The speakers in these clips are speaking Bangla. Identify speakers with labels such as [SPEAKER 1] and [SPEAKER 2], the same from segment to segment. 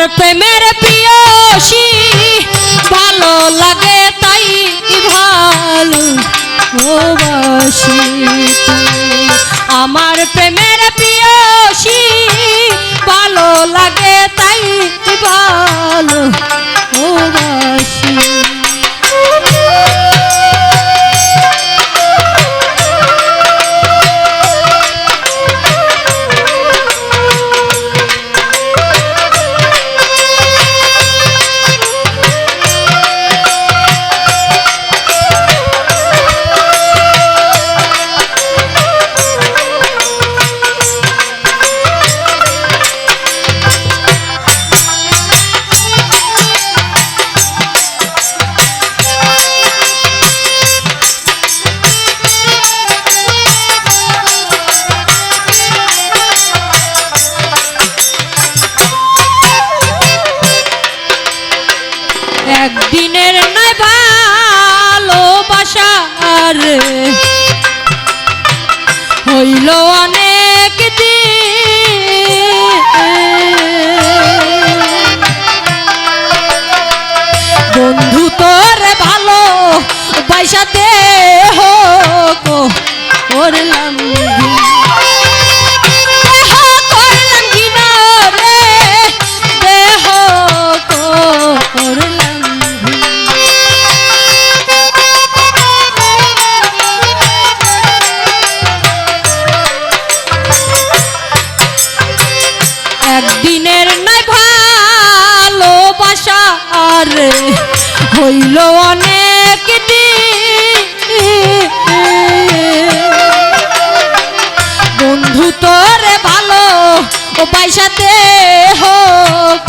[SPEAKER 1] তোমার প্রেমের প্রিয়সী ভালো লাগে তাই ভালো? আমার প্রেমের প্রিয়সী ভালো লাগে একদিনের নয় ভালোবাসার হইল অনেক বন্ধু তোর ভালো পয়সাতে হোক করলাম অনেক বন্ধু তোরে ভালো ও পয়সাতে হোক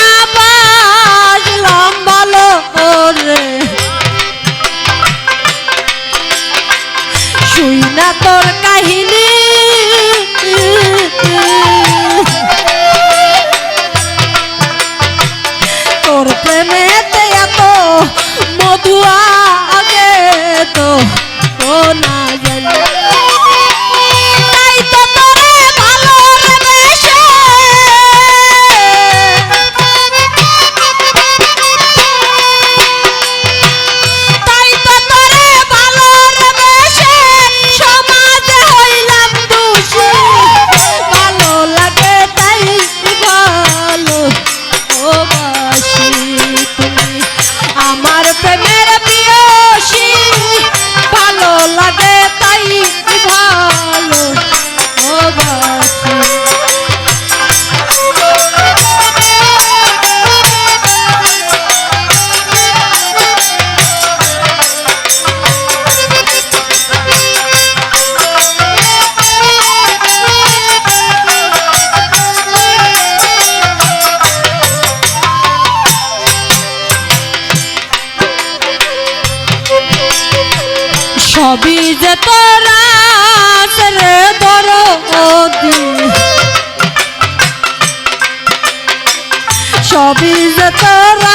[SPEAKER 1] Amen. সবই যে তোরা রে সবই যে তোরা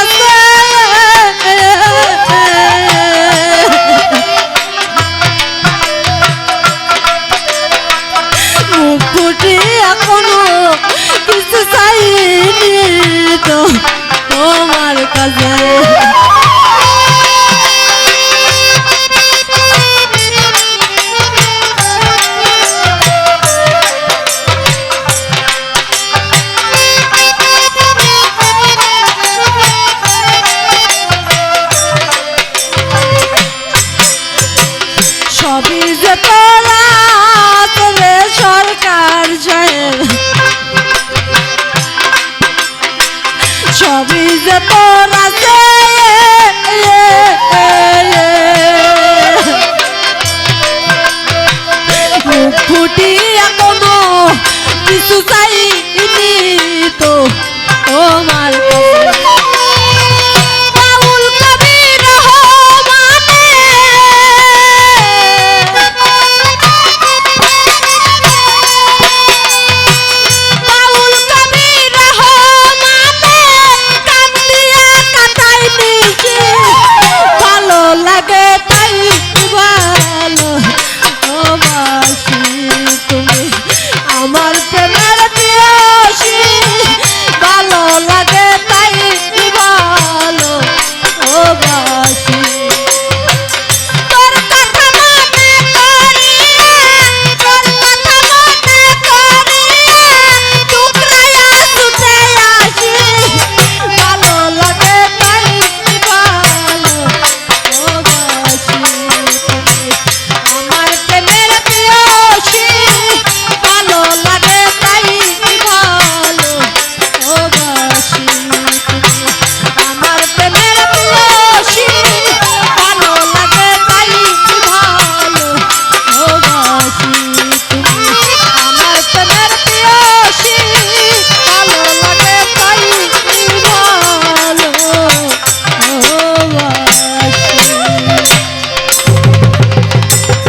[SPEAKER 1] যেতে